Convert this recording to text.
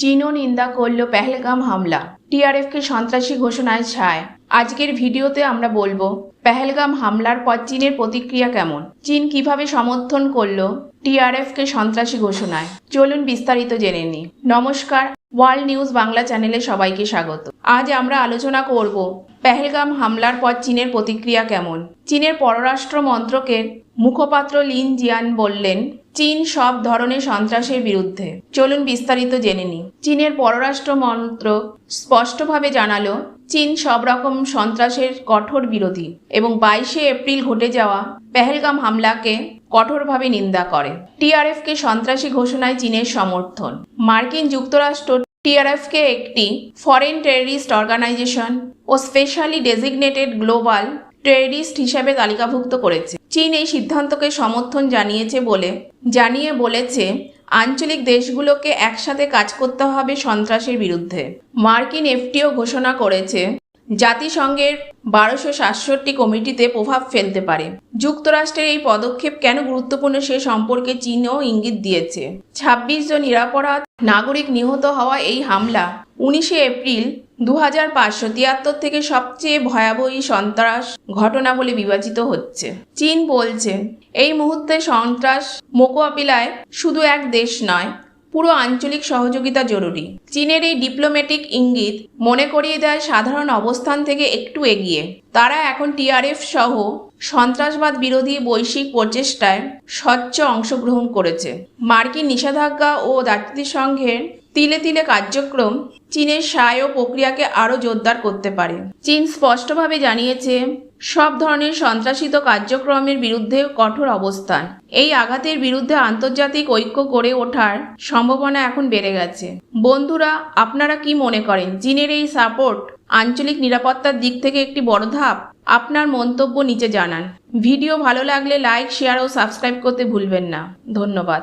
চীনও নিন্দা করল পেহেলগাম হামলা। টিআরএফকে সন্ত্রাসী ঘোষণায় ছায়। আজকের ভিডিওতে আমরা বলব, পেহেলগাম হামলার পর চীনের প্রতিক্রিয়া কেমন? চীন কীভাবে সমর্থন করল টিআরএফকে সন্ত্রাসী ঘোষণায়? চলুন বিস্তারিত জেনে নিই। নমস্কার, ওয়ার্ল্ড নিউজ বাংলা চ্যানেলে সবাইকে স্বাগত। আজ আমরা আলোচনা করব পেহেলগাম হামলার পর চীনের প্রতিক্রিয়া কেমন? চীনের পররাষ্ট্র মন্ত্রকের মুখপাত্র লিন জিয়ান বললেন, চীন সব ধরনের সন্ত্রাসের বিরুদ্ধে। চলুন বিস্তারিত জেনে নিই। চীনের পররাষ্ট্র মন্ত্রক স্পষ্টভাবে জানালো, চীন সব রকম সন্ত্রাসের কঠোর বিরোধী এবং বাইশে এপ্রিল ঘটে যাওয়া পেহেলগাম হামলাকে কঠোরভাবে নিন্দা করে। টিআরএফকে সন্ত্রাসী ঘোষণায় চীনের সমর্থন। মার্কিন যুক্তরাষ্ট্র টিআরএফকে একটি ফরেন টেররিস্ট অর্গানাইজেশন ও স্পেশালি ডেজিগনেটেড গ্লোবাল টেররিস্ট হিসেবে তালিকাভুক্ত করেছে। চীন এই সিদ্ধান্তকে সমর্থন জানিয়েছে বলে জানিয়ে বলেছে, আঞ্চলিক দেশগুলোকে একসাথে কাজ করতে হবে সন্ত্রাসের বিরুদ্ধে। মার্কিন এফটিও ঘোষণা করেছে জাতিসংঘের বারোশো সাতষট্টি কমিটিতে প্রভাব ফেলতে পারে। যুক্তরাষ্ট্রের এই পদক্ষেপ কেন গুরুত্বপূর্ণ সে সম্পর্কে চীনও ইঙ্গিত দিয়েছে। ছাব্বিশ জন নিরাপরাধ নাগরিক নিহত হওয়া এই হামলা উনিশে এপ্রিল দু হাজার পাঁচশো তিয়াত্তর থেকে সবচেয়ে ভয়াবহ সন্ত্রাস ঘটনা বলে বিবেচিত হচ্ছে। চীন বলছে, এই মুহূর্তে সন্ত্রাস মোকাবিলায় শুধু এক দেশ নয় পুরো আঞ্চলিক সহযোগিতা জরুরি। চীনের এই ডিপ্লোম্যাটিক ইঙ্গিত মনে করিয়ে দেয় সাধারণ অবস্থান থেকে একটু এগিয়ে। তারা এখন টিআরএফ সহ সন্ত্রাসবাদ বিরোধী বৈশ্বিক প্রচেষ্টায় স্বচ্ছ অংশগ্রহণ করেছে। মার্কিন নিষেধাজ্ঞা ও জাতিসংঘের তিলে তিলে কার্যক্রম চীনের সায় ও প্রক্রিয়াকে আরও জোরদার করতে পারে। চীন স্পষ্টভাবে জানিয়েছে সব ধরনের সন্ত্রাসিত কার্যক্রমের বিরুদ্ধে কঠোর অবস্থান। এই আঘাতের বিরুদ্ধে আন্তর্জাতিক ঐক্য গড়ে ওঠার সম্ভাবনা এখন বেড়ে গেছে। বন্ধুরা, আপনারা কি মনে করেন চীনের এই সাপোর্ট আঞ্চলিক নিরাপত্তার দিক থেকে একটি বড় ধাপ? আপনার মন্তব্য নিচে জানান। ভিডিও ভালো লাগলে লাইক, শেয়ার ও সাবস্ক্রাইব করতে ভুলবেন না। ধন্যবাদ।